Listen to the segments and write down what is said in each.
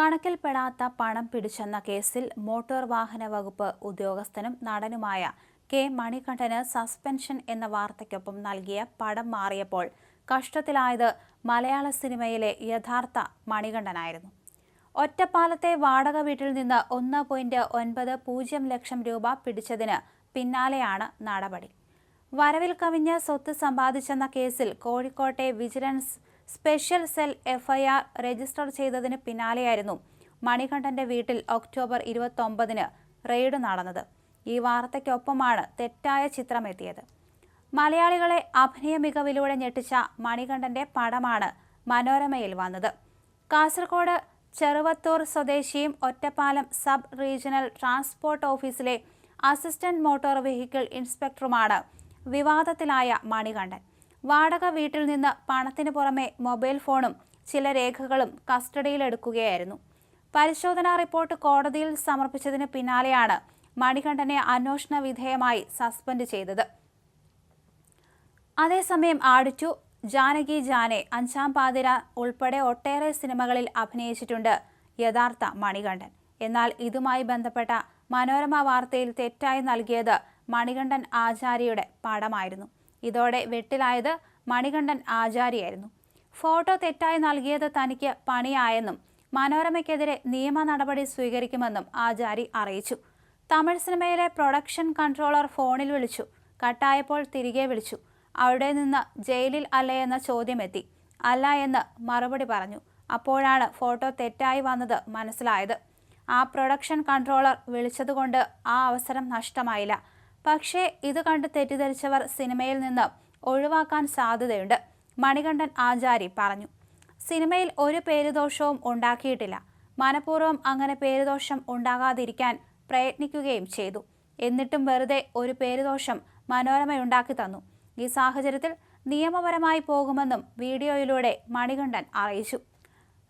കണക്കിൽപ്പെടാത്ത പണം പിടിച്ചെന്ന കേസിൽ മോട്ടോർ വാഹന വകുപ്പ് ഉദ്യോഗസ്ഥനും നടനുമായ കെ മണികണ്ഠന് സസ്പെൻഷൻ എന്ന വാർത്തയ്ക്കൊപ്പം നൽകിയ പടം മാറിയപ്പോൾ കഷ്ടത്തിലായത് മലയാള സിനിമയിലെ യഥാർത്ഥ മണികണ്ഠനായിരുന്നു. ഒറ്റപ്പാലത്തെ വാടക വീട്ടിൽ നിന്ന് ഒന്ന് പോയിന്റ് ഒൻപത് പൂജ്യം ലക്ഷം രൂപ പിടിച്ചതിന് പിന്നാലെയാണ് നടപടി. വരവിൽ കവിഞ്ഞ് സ്വത്ത് സമ്പാദിച്ചെന്ന കേസിൽ കോഴിക്കോട്ടെ vigilance special cell FIR register ചെയ്തതിന് പിന്നാലെയായിരുന്നു മണികണ്ഠന്റെ വീട്ടിൽ ഒക്ടോബർ ഇരുപത്തൊമ്പതിന് റെയ്ഡ് നടന്നത്. ഈ വാർത്തയ്ക്കൊപ്പമാണ് തെറ്റായ ചിത്രം എത്തിയത് മലയാളികളെ അഭിനയ മികവിലൂടെ ഞെട്ടിച്ച മണികണ്ഠന്റെ പടമാണ് മനോരമയിൽ വന്നത്. കാസർഗോഡ് ചെറുവത്തൂർ സ്വദേശിയും ഒറ്റപ്പാലം സബ് റീജിയണൽ ട്രാൻസ്പോർട്ട് ഓഫീസിലെ അസിസ്റ്റന്റ് മോട്ടോർ വെഹിക്കിൾ ഇൻസ്പെക്ടറുമാണ് വിവാദത്തിലായ മണികണ്ഠൻ. വാടക വീട്ടിൽ നിന്ന് പണത്തിന് പുറമെ മൊബൈൽ ഫോണും ചില രേഖകളും കസ്റ്റഡിയിലെടുക്കുകയായിരുന്നു. പരിശോധനാ റിപ്പോർട്ട് കോടതിയിൽ സമർപ്പിച്ചതിന് പിന്നാലെയാണ് മണികണ്ഠനെ അന്വേഷണ വിധേയമായി സസ്പെൻഡ് ചെയ്തത്. അതേസമയം ആടിച്ചു ജാനകി ജാനെ അഞ്ചാം പാതിര ഉൾപ്പെടെ ഒട്ടേറെ സിനിമകളിൽ അഭിനയിച്ചിട്ടുണ്ട് യഥാർത്ഥ മണികണ്ഠൻ. എന്നാൽ ഇതുമായി ബന്ധപ്പെട്ട മനോരമ വാർത്തയിൽ തെറ്റായി നൽകിയത് മണികണ്ഠൻ ആചാര്യയുടെ പടമായിരുന്നു. ഇതോടെ വെട്ടിലായത് മണികണ്ഠൻ ആചാരിയായിരുന്നു. ഫോട്ടോ തെറ്റായി നൽകിയത് തനിക്ക് പണിയായെന്നും മനോരമയ്ക്കെതിരെ നിയമ നടപടി സ്വീകരിക്കുമെന്നും ആചാരി അറിയിച്ചു. തമിഴ് സിനിമയിലെ പ്രൊഡക്ഷൻ കൺട്രോളർ ഫോണിൽ വിളിച്ചു. കട്ടായപ്പോൾ തിരികെ വിളിച്ചു. അവിടെ നിന്ന് ജയിലിൽ അല്ലേ എന്ന ചോദ്യമെത്തി. അല്ല എന്ന് മറുപടി പറഞ്ഞു. അപ്പോഴാണ് ഫോട്ടോ തെറ്റായി വന്നത് മനസ്സിലായത്. ആ പ്രൊഡക്ഷൻ കൺട്രോളർ വിളിച്ചതുകൊണ്ട് ആ അവസരം നഷ്ടമായില്ല. പക്ഷേ ഇത് കണ്ട് തെറ്റിദ്ധരിച്ചവർ സിനിമയിൽ നിന്ന് ഒഴിവാക്കാൻ സാധ്യതയുണ്ട് മണികണ്ഠൻ ആചാരി പറഞ്ഞു. സിനിമയിൽ ഒരു പേരുദോഷവും ഉണ്ടാക്കിയിട്ടില്ല. മനഃപൂർവം അങ്ങനെ പേരുദോഷം ഉണ്ടാകാതിരിക്കാൻ പ്രയത്നിക്കുകയും ചെയ്തു. എന്നിട്ടും വെറുതെ ഒരു പേരുദോഷം മനോരമയുണ്ടാക്കി തന്നു. ഈ സാഹചര്യത്തിൽ നിയമപരമായി പോകുമെന്നും വീഡിയോയിലൂടെ മണികണ്ഠൻ അറിയിച്ചു.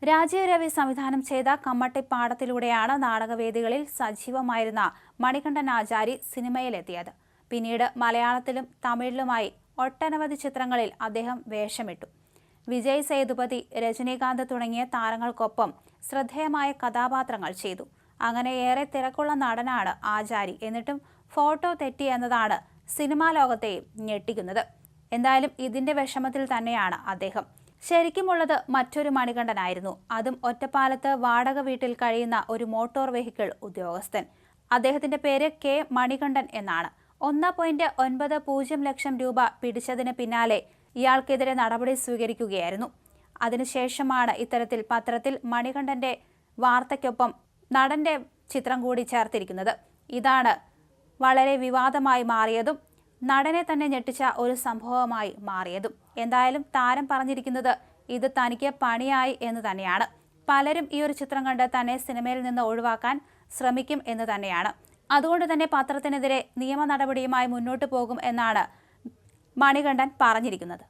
രാജീവ് രവി സംവിധാനം ചെയ്ത കമ്മട്ടിപ്പാടത്തിലൂടെയാണ് നാടകവേദികളിൽ സജീവമായിരുന്ന മണികണ്ഠൻ ആചാരി സിനിമയിലെത്തിയത്. പിന്നീട് മലയാളത്തിലും തമിഴിലുമായി ഒട്ടനവധി ചിത്രങ്ങളിൽ അദ്ദേഹം വേഷമിട്ടു. വിജയ് സേതുപതി രജനീകാന്ത് തുടങ്ങിയ താരങ്ങൾക്കൊപ്പം ശ്രദ്ധേയമായ കഥാപാത്രങ്ങൾ ചെയ്തു. അങ്ങനെ ഏറെ തിരക്കുള്ള നടനാണ് ആചാരി. എന്നിട്ടും ഫോട്ടോ തെറ്റി എന്നതാണ് സിനിമാ ലോകത്തെയും ഞെട്ടിക്കുന്നത്. എന്തായാലും ഇതിന്റെ വിഷമത്തിൽ തന്നെയാണ് അദ്ദേഹം. ശരിക്കുമുള്ളത് മറ്റൊരു മണികണ്ഠനായിരുന്നു. അതും ഒറ്റപ്പാലത്ത് വാടക വീട്ടിൽ കഴിയുന്ന ഒരു മോട്ടോർ വെഹിക്കിൾ ഉദ്യോഗസ്ഥൻ. അദ്ദേഹത്തിന്റെ പേര് കെ. മണികണ്ഠൻ എന്നാണ്. ഒന്ന് പോയിന്റ് ഒൻപത് പൂജ്യം ലക്ഷം രൂപ പിടിച്ചതിന് പിന്നാലെ ഇയാൾക്കെതിരെ നടപടി സ്വീകരിക്കുകയായിരുന്നു. അതിനുശേഷമാണ് ഇത്തരത്തിൽ പത്രത്തിൽ മണികണ്ഠന്റെ വാർത്തയ്ക്കൊപ്പം നടന്റെ ചിത്രം കൂടി ചേർത്തിരിക്കുന്നത്. ഇതാണ് വളരെ വിവാദമായി മാറിയതും നടനെ തന്നെ ഞെട്ടിച്ച ഒരു സംഭവമായി മാറിയതും. എന്തായാലും താരം പറഞ്ഞിരിക്കുന്നത് ഇത് തനിക്ക് പണിയായി എന്ന് തന്നെയാണ്. പലരും ഈ ഒരു ചിത്രം കണ്ട് തന്നെ സിനിമയിൽ നിന്ന് ഒഴിവാക്കാൻ ശ്രമിക്കും എന്ന് തന്നെയാണ്. അതുകൊണ്ട് തന്നെ പത്രത്തിനെതിരെ നിയമ നടപടിയുമായി മുന്നോട്ട് പോകും എന്നാണ് മണികണ്ഠൻ പറഞ്ഞിരിക്കുന്നത്.